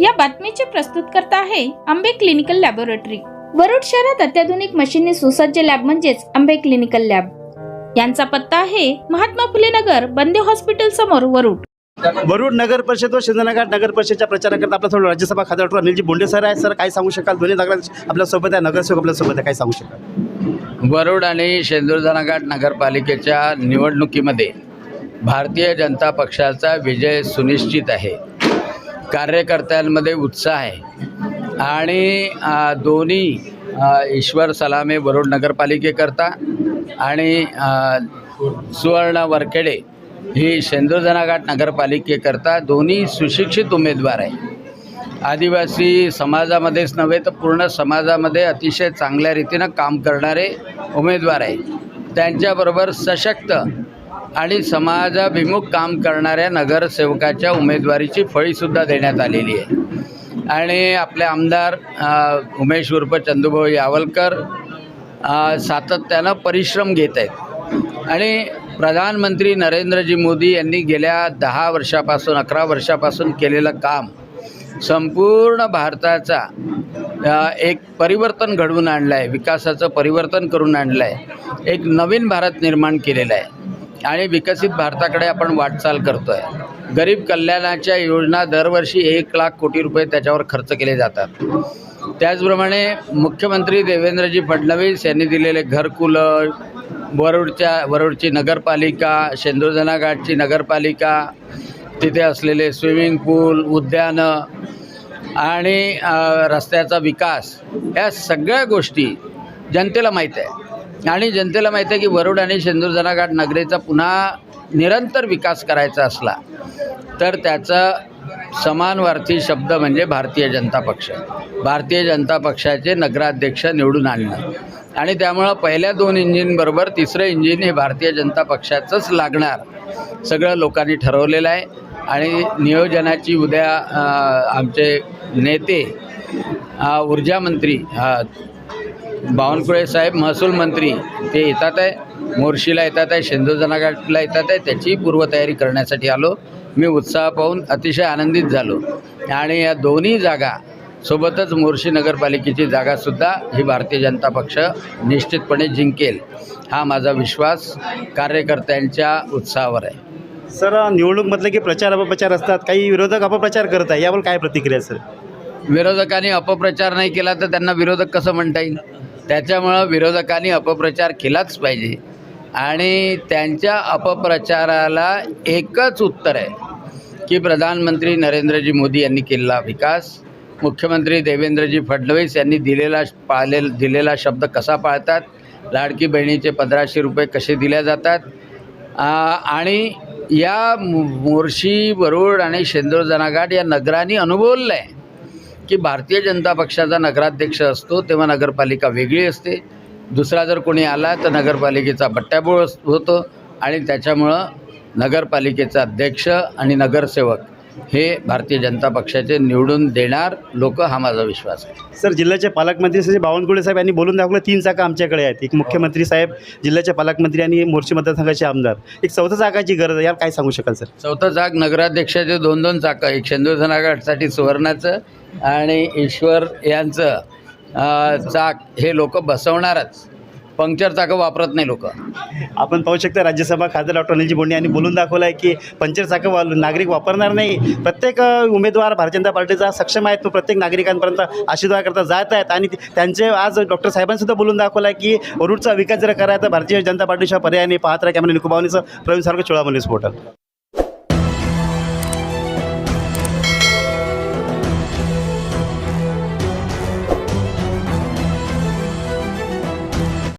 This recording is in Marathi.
या बातमीचे प्रस्तुतकर्ता आहे आंबे क्लिनिकल लॅबोरेटरी. वरुड शहरात अत्याधुनिक मशीनने सुसज्ज लॅब म्हणजेच आंबे क्लिनिकल लॅब. यांचा पत्ता आहे महात्मा फुले नगर बंदे हॉस्पिटल समोर वरुड. वरुड नगर परिषद व शिंदनघाट नगर परिषदच्या प्रचाराकरता आपला थोडं राज्यसभा खासदार डॉक्टर अनिलजी बोंडे सर आहे सर काय सांगू शकाल? दोन्ही नगरात आपल्यासोबत आहे. नगरसेवक आपल्यासोबत आहे. काय सांगू शकाल? वरुड आणि शेंदूरजनाघाट नगरपालिकेच्या निवडणुकीमध्ये भारतीय जनता पक्षाचा विजय सुनिश्चित आहे. कार्यकर्त्यांमध्ये उत्साह आहे. आणि दोन्ही ईश्वर सलामे वरुड नगरपालिकेकरता आणि सुवर्ण वरखेडे ही शेंदूरजनाघाट नगरपालिकेकरता दोन्ही सुशिक्षित उमेदवार आहे आदिवासी समाजामध्येच नव्हे तर पूर्ण समाजामध्ये अतिशय चांगल्या रीतीनं काम करणारे उमेदवार आहे त्यांच्याबरोबर सशक्त आणि समाजाभिमुख काम करणाऱ्या नगरसेवकाच्या उमेदवारीची फळीसुद्धा देण्यात आलेली आहे. आणि आपले आमदार उमेश उर्फ चंदूभाऊ यावलकर सातत्यानं परिश्रम घेत आहेत. आणि प्रधानमंत्री नरेंद्रजी मोदी यांनी गेल्या दहा वर्षापासून अकरा वर्षापासून केलेलं काम संपूर्ण भारताचा एक परिवर्तन घडवून आणलं आहे विकासाचं परिवर्तन करून आणलं आहे एक नवीन भारत निर्माण केलेलं आहे. आणि विकसित भारताकडे आपण वाटचाल करतो आहे गरीब कल्याणाच्या योजना दरवर्षी एक लाख कोटी रुपये त्याच्यावर खर्च केले जातात. त्याचप्रमाणे मुख्यमंत्री देवेंद्रजी फडणवीस यांनी दिलेले घरकुलं वरुडच्या वरुडची नगरपालिका शेंदुरजनाघाटची नगरपालिका तिथे असलेले स्विमिंग पूल उद्यानं आणि रस्त्याचा विकास या सगळ्या गोष्टी जनतेला माहीत आहे. आणि जनतेला माहीत आहे की वरुड आणि शेंदूरजना नगरीचा पुन्हा निरंतर विकास करायचा असला तर त्याचा समानवार्थी शब्द म्हणजे भारतीय जनता पक्ष. भारतीय जनता पक्षाचे नगराध्यक्ष निवडून आणणं. आणि त्यामुळं पहिल्या दोन इंजिनबरोबर तिसरं इंजिन हे भारतीय जनता पक्षाचंच लागणार सगळं लोकांनी ठरवलेलं आहे. आणि नियोजनाची उद्या आमचे नेते ऊर्जामंत्री ऊर्जा मंत्री बावनकुळे साहेब महसूल मंत्री ते येतात आहे. मोर्शीला येतात आहे शेंदूरजनाघाटला येतात आहे. त्याची पूर्वतयारी करण्यासाठी आलो. मी उत्साह पाहून अतिशय आनंदित झालो. आणि या दोन्ही जागा सोबतच मोर्शी नगरपालिकेची जागासुद्धा ही भारतीय जनता पक्ष निश्चितपणे जिंकेल हा माझा विश्वास कार्यकर्त्यांच्या उत्साहावर आहे. सर निवडणूक म्हटलं की प्रचार अपप्रचार असतात काही विरोधक अपप्रचार करत आहे यावर काय प्रतिक्रिया सर? विरोधकांनी अपप्रचार नाही केला तर त्यांना विरोधक कसं म्हणता येईल? त्याच्यामुळं विरोधकांनी अपप्रचार केलाच पाहिजे. आणि त्यांच्या अपप्रचाराला एकच उत्तर आहे की प्रधानमंत्री नरेंद्रजी मोदी यांनी केलेला विकास. मुख्यमंत्री देवेंद्रजी फडणवीस यांनी दिलेला पाळले दिलेला शब्द कसा पाळतात? लाडकी बहिणीचे पंधराशे रुपये कसे दिल्या जातात? आणि या मोर्शी वरुड आणि शेंदूर जनाघाट या नगरांनी अनुभवलं आहे की भारतीय जनता पक्षाचा नगराध्यक्ष असतो तेव्हा नगरपालिका वेगळी असते. दुसरा जर कोणी आला तर नगरपालिकेचा बट्ट्याबोळ अस- होतो आणि त्याच्यामुळं नगरपालिकेचा अध्यक्ष आणि नगरसेवक हे भारतीय जनता पक्षाचे निवडून देणार लोक हा माझा विश्वास आहे. सर जिल्ह्याचे पालकमंत्री श्री बावनकुळे साहेब यांनी बोलून दाखवलं तीन चाका आमच्याकडे आहेत. एक मुख्यमंत्री साहेब जिल्ह्याचे पालकमंत्री आणि मोर्शी मतदारसंघाचे आमदार. एक चौथ्या चाकाची गरज आहे यावर काय सांगू शकाल सर? चौथं जाग नगराध्यक्षाचे दोन दोन चाकं एक शेंदूरधनाघाटसाठी सुवर्णाचं आणि ईश्वर यांचं चाक हे लोक बसवणारच. पंक्चर चाकं वापरत नाही लोक. आपण पाहू शकता राज्यसभा खासदार डॉक्टर अनिलजी बोंडे यांनी बोलून दाखवलं आहे की पंचर चाकं वा नागरिक वापरणार नाही. प्रत्येक उमेदवार भारतीय जनता पार्टीचा सक्षम आहे तो प्रत्येक नागरिकांपर्यंत आशीर्वाद करता जात आहेत. आणि त्यांचे आज डॉक्टर साहेबांसुद्धा बोलून दाखवला आहे की रूटचा विकास जर करायचा भारतीय जनता पार्टीच्या पर्यायाने पाहत राहा. कॅमेरा निकुबावनीचं प्रवीण सारखं चोळामोली स्फोटल